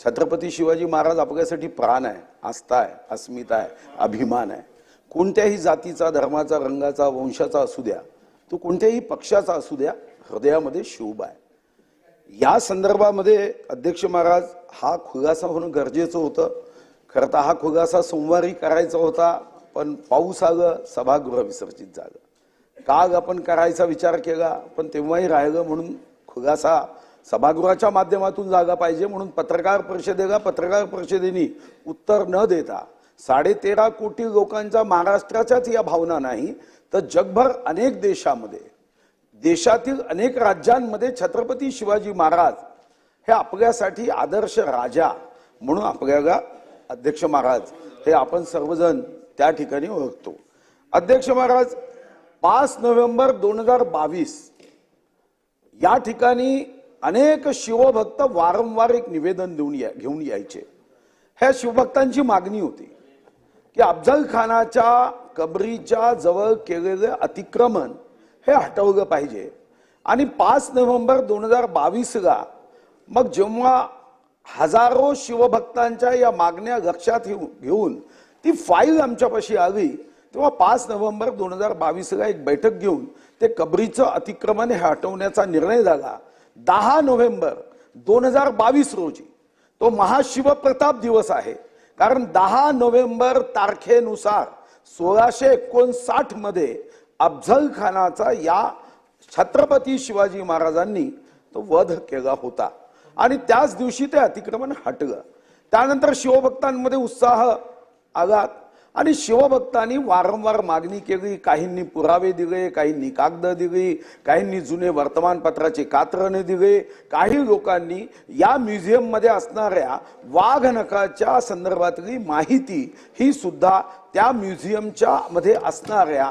छत्रपती शिवाजी महाराज आपल्यासाठी प्राण आहे आस्था आहे अस्मिता आहे अभिमान आहे. कोणत्याही जातीचा धर्माचा रंगाचा वंशाचा असू द्या तो कोणत्याही पक्षाचा असू द्या हृदयामध्ये शुभ आहे. या संदर्भामध्ये अध्यक्ष महाराज हा खुलासा होणं गरजेचं होतं. खरं तर हा खुलासा सोमवारी करायचा होता पण पाऊस आलं सभागृह विसर्जित झालं. काग आपण करायचा विचार केला पण तेव्हाही राहिलं म्हणून खुलासा सभागृहाच्या माध्यमातून जागा पाहिजे म्हणून पत्रकार परिषदेला पत्रकार परिषदेनी उत्तर न देता साडेतेरा कोटी लोकांच्या महाराष्ट्राच्याच या भावना नाही तर जगभर अनेक देशामध्ये देशातील अनेक राज्यांमध्ये छत्रपती शिवाजी महाराज हे आपल्यासाठी आदर्श राजा म्हणून आपल्याला अध्यक्ष महाराज हे आपण सर्वजण त्या ठिकाणी ओळखतो. अध्यक्ष महाराज पाच नोव्हेंबर दोन हजार बावीस या ठिकाणी अनेक शिवभक्त वारंवार एक निवेदन देऊन या घेऊन यायचे. ह्या शिवभक्तांची मागणी होती की अफजल खानाच्या कबरीच्या जवळ केलेलं अतिक्रमण हे हटवलं पाहिजे. आणि पाच नोव्हेंबर दोन हजार बावीसला मग जेव्हा हजारो शिवभक्तांच्या या मागण्या लक्षात घेऊन ती फाईल आमच्यापाशी आली तेव्हा पाच नोव्हेंबर दोन हजार बावीसला एक बैठक घेऊन ते कबरीचं अतिक्रमण हे हटवण्याचा निर्णय झाला. दहा नोव्हेंबर दोन हजार बावीस रोजी तो महाशिवप्रताप दिवस आहे. कारण दहा नोव्हेंबर तारखेनुसार सोळाशे एकोणसाठमध्ये अफझल खानाचा या छत्रपती शिवाजी महाराजांनी तो वध केला होता. आणि त्याच दिवशी ते अतिक्रमण हटलं. त्यानंतर शिवभक्तांमध्ये उत्साह आला. आणि शिवभक्तांनी वारंवार मागणी केली काहींनी पुरावे दिले काहींनी कागद दिली काहींनी जुने वर्तमानपत्राचे कात्रणे दिले. काही लोकांनी या म्युझियममध्ये असणाऱ्या वाघनखाच्या संदर्भातली माहिती ही सुद्धा त्या म्युझियमच्या मध्ये असणाऱ्या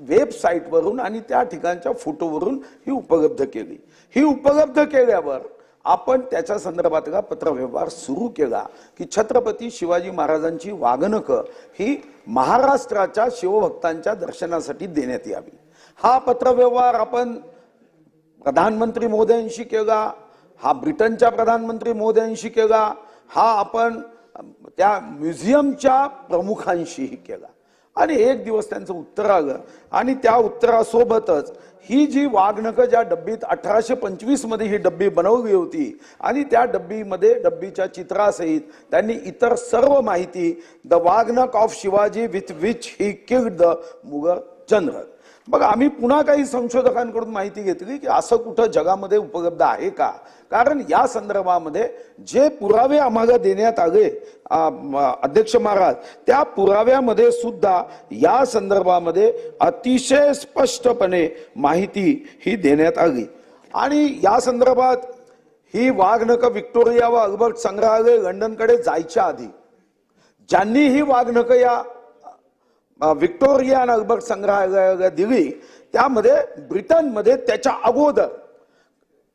वेबसाईटवरून आणि त्या ठिकाणच्या फोटोवरून ही उपलब्ध केली. ही उपलब्ध केल्यावर आपण त्याच्या संदर्भातला पत्रव्यवहार सुरू केला की छत्रपती शिवाजी महाराजांची वागणकं ही महाराष्ट्राच्या शिवभक्तांच्या दर्शनासाठी देण्यात यावी. हा पत्रव्यवहार आपण प्रधानमंत्री मोदयांशी केला हा ब्रिटनच्या प्रधानमंत्री मोदयांशी केला हा आपण त्या म्युझियमच्या प्रमुखांशीही केला. आणि एक दिवस त्यांचं उत्तर आलं. आणि त्या उत्तरासोबतच ही जी वाघनकं ज्या डब्बीत अठराशे पंचवीसमध्ये ही डब्बी बनवली होती आणि त्या डब्बीमध्ये डब्बीच्या चित्रासहित त्यांनी इतर सर्व माहिती the waghnakh of Shivaji with which he killed the Mughal general. मग आम्ही पुन्हा काही संशोधकांकडून माहिती घेतली की असं कुठं जगामध्ये उपलब्ध आहे का? कारण या संदर्भामध्ये जे पुरावे आम्हाला देण्यात आले अध्यक्ष महाराज त्या पुराव्यामध्ये सुद्धा या संदर्भामध्ये अतिशय स्पष्टपणे माहिती ही देण्यात आली. आणि या संदर्भात ही वाघनक विक्टोरिया व अल्बर्ट संग्रहालय लंडनकडे जायच्या आधी ज्यांनी ही वाघनक या व्हिक्टोरिया आणि अल्बर्ट संग्रहालय दिली त्यामध्ये ब्रिटनमध्ये त्याच्या अगोदर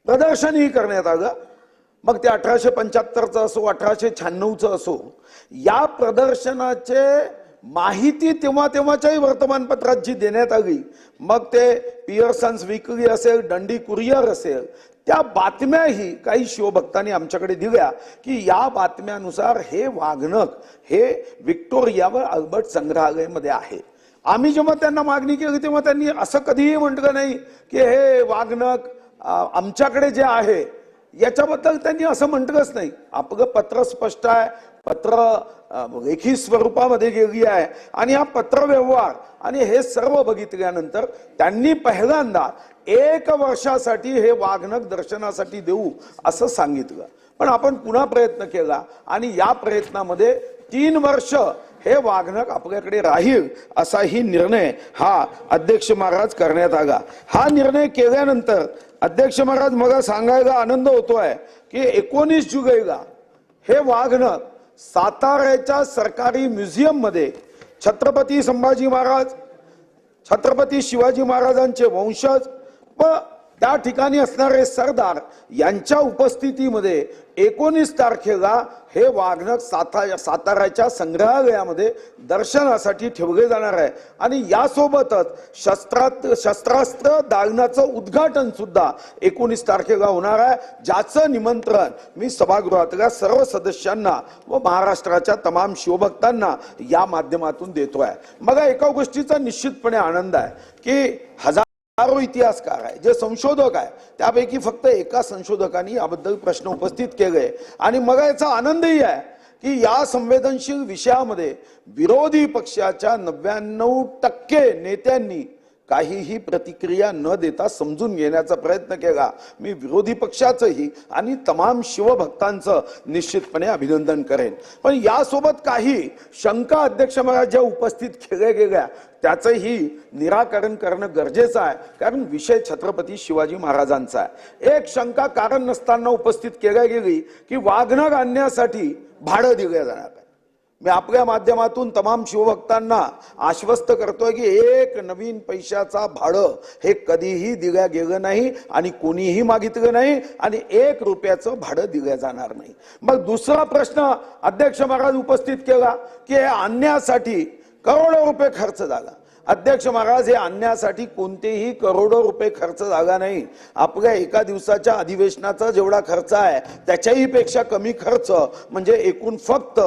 प्रदर्शनही करण्यात आलं. मग ते अठराशे पंच्याहत्तरचं असो अठराशे शहाण्णवचं असो या प्रदर्शनाचे माहिती तेव्हा तेव्हाच्याही वर्तमानपत्रात जी देण्यात आली मग ते पियर्सन्स विकली असेल डंडी कुरियर असेल त्या बातम्याही काही शिवभक्तांनी आमच्याकडे दिल्या की या बातम्यानुसार हे वाघनक हे व्हिक्टोरिया व अल्बर्ट संग्रहालयमध्ये आहे. आम्ही जेव्हा त्यांना मागणी केली तेव्हा त्यांनी असं कधीही म्हटलं नाही की हे वाघनक आमच्याकडे जे आहे याच्याबद्दल त्यांनी असं म्हटलंच नाही. आपलं पत्र स्पष्ट आहे पत्र लेखी स्वरूपामध्ये गेली आहे. आणि हा पत्र व्यवहार आणि हे सर्व बघितल्यानंतर त्यांनी पहिल्यांदा एक वर्षासाठी हे वाघनक दर्शनासाठी देऊ असं सांगितलं. पण आपण पुन्हा प्रयत्न केला आणि या प्रयत्नामध्ये तीन वर्ष हे वाघनक आपल्याकडे राहील असाही निर्णय हा अध्यक्ष महाराज करण्यात आला. हा निर्णय केल्यानंतर अध्यक्ष महाराज मला सांगायला आनंद होतोय की एकोणीस जुलैला हे वाघनक साताऱ्याच्या सरकारी म्युझियममध्ये छत्रपती संभाजी महाराज छत्रपती शिवाजी महाराजांचे वंशज व त्या ठिकाणी असणारे सरदार यांच्या उपस्थितीमध्ये एकोणीस तारखेला हे वाघनक साता साताऱ्याच्या संग्रहालयामध्ये दर्शनासाठी ठेवले जाणार आहे. आणि यासोबतच शस्त्रात शस्त्रास्त्र दालनाचं उद्घाटन सुद्धा एकोणीस तारखेला होणार आहे. ज्याचं निमंत्रण मी सभागृहातल्या सर्व सदस्यांना व महाराष्ट्राच्या तमाम शिवभक्तांना या माध्यमातून देतोय. मग एका गोष्टीचा निश्चितपणे आनंद आहे की हजार हजारो इतिहासकार आहे जे संशोधक आहे त्यापैकी फक्त एका संशोधकांनी याबद्दल प्रश्न उपस्थित केले. आणि मग याचा आनंदही आहे की या संवेदनशील विषयामध्ये विरोधी पक्षाच्या नव्याण्णव टक्के नेत्यांनी काहीही प्रतिक्रिया न देता समजून घेण्याचा प्रयत्न केला. मी विरोधी पक्षाचंही आणि तमाम शिवभक्तांचं निश्चितपणे अभिनंदन करेन. पण यासोबत काही शंका अध्यक्ष महाराज ज्या उपस्थित केल्या गेल्या त्याचंही निराकरण करणं गरजेचं आहे. कारण विषय छत्रपती शिवाजी महाराजांचा आहे. एक शंका कारण नसताना उपस्थित केल्या गेली की वाघनग आणण्यासाठी भाडं दिलं जाणार आहे. मी आपल्या माध्यमातून तमाम शिवभक्तांना आश्वस्त करतोय की एक नवीन पैशाचा भाडं हे कधीही दिल्या गेलं नाही आणि कोणीही मागितलं नाही आणि एक रुपयाचं भाडं दिलं जाणार नाही. मग दुसरा प्रश्न अध्यक्ष महाराज उपस्थित केला की हे आणण्यासाठी करोडो रुपये खर्च झाला. अध्यक्ष महाराज हे आणण्यासाठी कोणतेही करोडो रुपये खर्च झाला नाही. आपल्या एका दिवसाच्या अधिवेशनाचा जेवढा खर्च आहे त्याच्याही पेक्षा कमी खर्च म्हणजे एकूण फक्त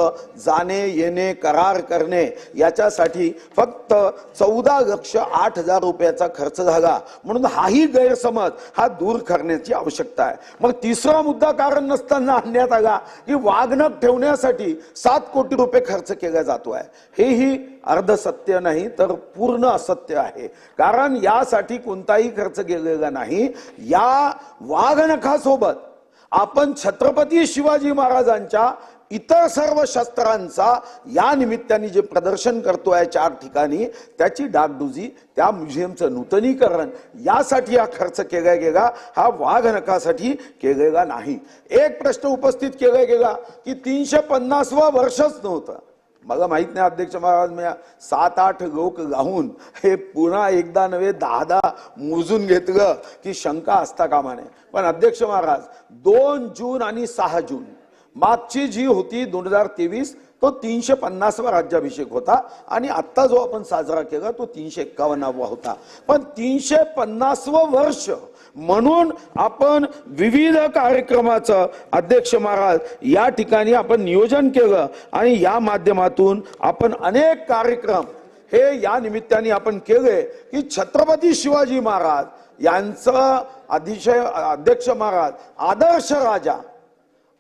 जाणे येणे करार करणे याच्यासाठी फक्त चौदा लक्ष आठ हजार रुपयाचा खर्च झाला. म्हणून हाही गैरसमज हा दूर करण्याची आवश्यकता आहे. मग तिसरा मुद्दा कारण नसताना आणण्यात आला की वागणक ठेवण्यासाठी सात कोटी रुपये खर्च केला जातो आहे हेही अर्धसत्य नाही तर पूर्ण असत्य आहे. कारण यासाठी कोणताही खर्च गेलेला नाही. या वाघनखासोबत आपण छत्रपती शिवाजी महाराजांच्या इतर सर्व शस्त्रांचा या निमित्ताने जे प्रदर्शन करतोय चार ठिकाणी त्याची डागडुजी त्या म्युझियमचं नूतनीकरण यासाठी हा खर्च केला गेला. हा वाघनखासाठी केलेला नाही. एक प्रश्न उपस्थित केला गेला की तीनशे पन्नासवा वर्षच नव्हतं. मला माहीत नाही अध्यक्ष महाराज मी सात आठ लोक गाऊन हे पुन्हा एकदा नव्हे दहा दहा मोजून घेतलं की शंका असता कामा नये पण अध्यक्ष महाराज दोन जून आणि सहा जून मागची जी होती दोन हजार तेवीस तो तीनशे पन्नासवा राज्याभिषेक होता आणि आत्ता जो आपण साजरा केला तो तीनशे एक्कावन्नावा होता. पण तीनशे पन्नासवं वर्ष म्हणून आपण विविध कार्यक्रमाचं अध्यक्ष महाराज या ठिकाणी आपण नियोजन केलं आणि या माध्यमातून आपण अनेक कार्यक्रम हे या निमित्ताने आपण केले की छत्रपती शिवाजी महाराज यांचं अतिशय अध्यक्ष महाराज आदर्श राजा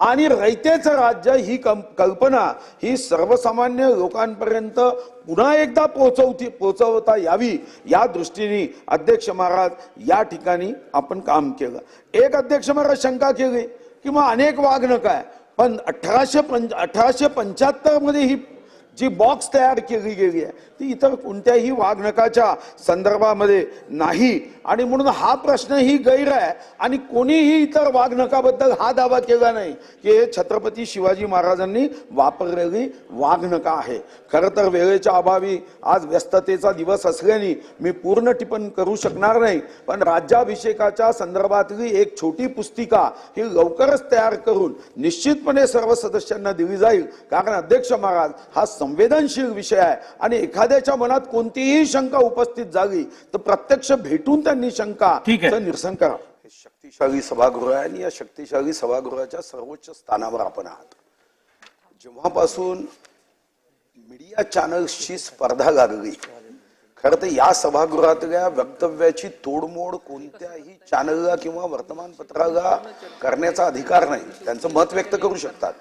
आणि रयतेचं राज्य ही कं- कल्पना ही सर्वसामान्य लोकांपर्यंत पुन्हा एकदा पोहोचवती पोहोचवता यावी या दृष्टीने अध्यक्ष महाराज या ठिकाणी आपण काम केलं. एक अध्यक्ष महाराज शंका केली की मग अनेक वागणक काय? पण अठराशे पंच अठराशे पंच्याहत्तरमध्ये ही जी बॉक्स तयार केली गेली आहे ती इतर कोणत्याही वाघनकाच्या संदर्भामध्ये नाही. आणि म्हणून हा प्रश्नही गैर आहे. आणि कोणीही इतर वाघनकाबद्दल हा दावा केला नाही की हे छत्रपती शिवाजी महाराजांनी वापरलेली वाघनका आहे. खरं तर वेळेच्या अभावी आज व्यस्ततेचा दिवस असल्याने मी पूर्ण टिपण करू शकणार नाही पण राज्याभिषेकाच्या संदर्भातली एक छोटी पुस्तिका ही लवकरच तयार करून निश्चितपणे सर्व सदस्यांना दिली जाईल. कारण अध्यक्ष महाराज हा संवेदनशील विषय आहे. आणि एखाद्याच्या मनात कोणतीही शंका उपस्थित झाली तर प्रत्यक्ष भेटून त्यांनी शंका निरसन करा हे शक्तिशाली सभागृह आहे आणि या शक्तिशाली सभागृहाच्या सर्वोच्च स्थानावर आपण आहात. जेव्हापासून मीडिया चॅनल्सची स्पर्धा लागली खरं तर या सभागृहातल्या वक्तव्याची तोडमोड कोणत्याही चॅनलला किंवा वर्तमानपत्राला करण्याचा अधिकार नाही. त्यांचं मत व्यक्त करू शकतात.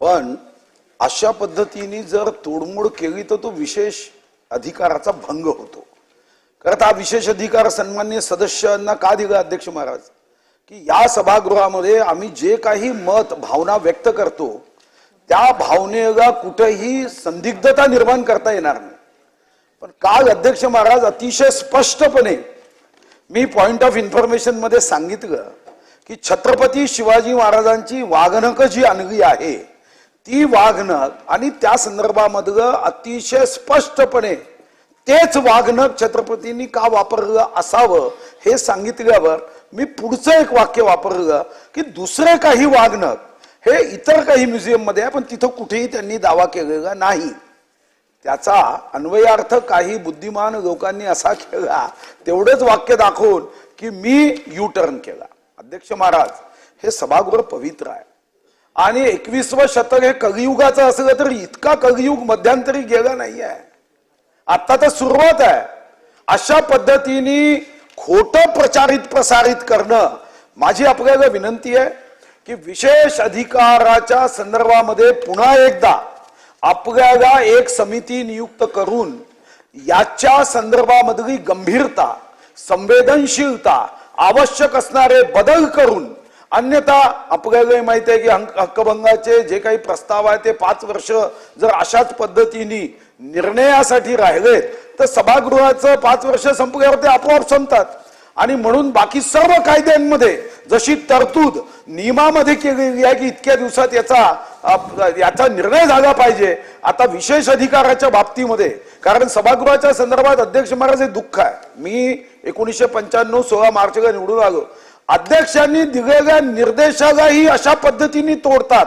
पण अशा पद्धतीने जर तोडमोड केली तर तो विशेष अधिकाराचा भंग होतो. खरं तर हा विशेष अधिकार सन्मान्य सदस्यांना का दिला अध्यक्ष महाराज? की या सभागृहामध्ये आम्ही जे काही मत भावना व्यक्त करतो त्या भावनेला कुठेही संदिग्धता निर्माण करता येणार नाही. पण काल अध्यक्ष महाराज अतिशय स्पष्टपणे मी पॉइंट ऑफ इन्फॉर्मेशनमध्ये सांगितलं की छत्रपती शिवाजी महाराजांची वागणक जी आणली आहे ती वागणक आणि त्या संदर्भामधलं अतिशय स्पष्टपणे तेच वागणक छत्रपतींनी का वापरलं असावं हे सांगितल्यावर मी पुढचं एक वाक्य वापरलं की दुसरे काही वागणं हे इतर काही म्युझियममध्ये आहे पण तिथं कुठेही त्यांनी दावा केलेला नाही. त्याचा अन्वयार्थ काही बुद्धिमान लोकांनी असा केला तेवढंच वाक्य दाखवून की मी यू टर्न केला. अध्यक्ष महाराज हे सभागृह पवित्र आहे. आणि एकवीसवं शतक हे कलियुगाचं असलं तर इतका कलियुग मध्यंतरी गेला नाही आहे आता तर सुरुवात आहे. अशा पद्धतीने खोटं प्रचारित प्रसारित करणं माझी आपल्याला विनंती आहे की विशेष अधिकाराच्या संदर्भामध्ये पुन्हा एकदा आपल्याला एक समिती नियुक्त करून याच्या संदर्भामधली गंभीरता संवेदनशीलता आवश्यक असणारे बदल करून अन्यथा आपल्याला माहिती आहे की हक्कभंगाचे जे काही प्रस्ताव आहे ते पाच वर्ष जर अशाच पद्धतीने निर्णयासाठी राहिलेत तर सभागृहाचं पाच वर्ष संपल्यावर ते आपोआप संपतात. आणि म्हणून बाकी सर्व कायद्यांमध्ये जशी तरतूद नियमामध्ये केलेली आहे की इतक्या दिवसात याचा याचा निर्णय झाला पाहिजे आता विशेष अधिकाराच्या बाबतीमध्ये कारण सभागृहाच्या संदर्भात अध्यक्ष महाराज हे दुःख आहे. मी एकोणीसशे पंच्याण्णव सोळा मार्चला निवडून आलो. अध्यक्षांनी दिलेल्या निर्देशालाही अशा पद्धतीने तोडतात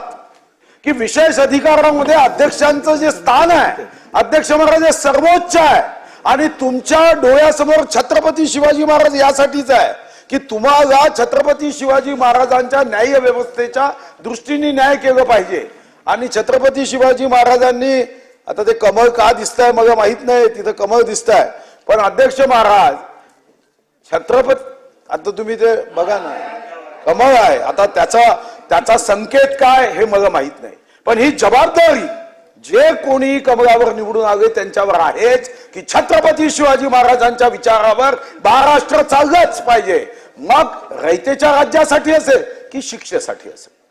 की विशेष अधिकारामध्ये अध्यक्षांचं जे स्थान आहे अध्यक्ष महाराज हे सर्वोच्च आहे. आणि तुमच्या डोळ्यासमोर छत्रपती शिवाजी महाराज यासाठीच आहे की तुम्हाला छत्रपती शिवाजी महाराजांच्या न्याय व्यवस्थेच्या दृष्टीने न्याय केलं पाहिजे. आणि छत्रपती शिवाजी महाराजांनी आता ते कमळ का दिसतंय मला माहीत नाही तिथं कमळ दिसतंय. पण अध्यक्ष महाराज छत्रपती आता तुम्ही ते बघा ना. कमळ आहे. आता त्याचा त्याचा संकेत काय हे मला माहीत नाही. पण ही जबाबदारी जे कोणी कमळावर निवडून आले त्यांच्यावर आहेच की छत्रपती शिवाजी महाराजांच्या विचारावर महाराष्ट्र चाललंच पाहिजे. मग रयतेच्या राज्यासाठी असेल की शिक्षेसाठी असेल?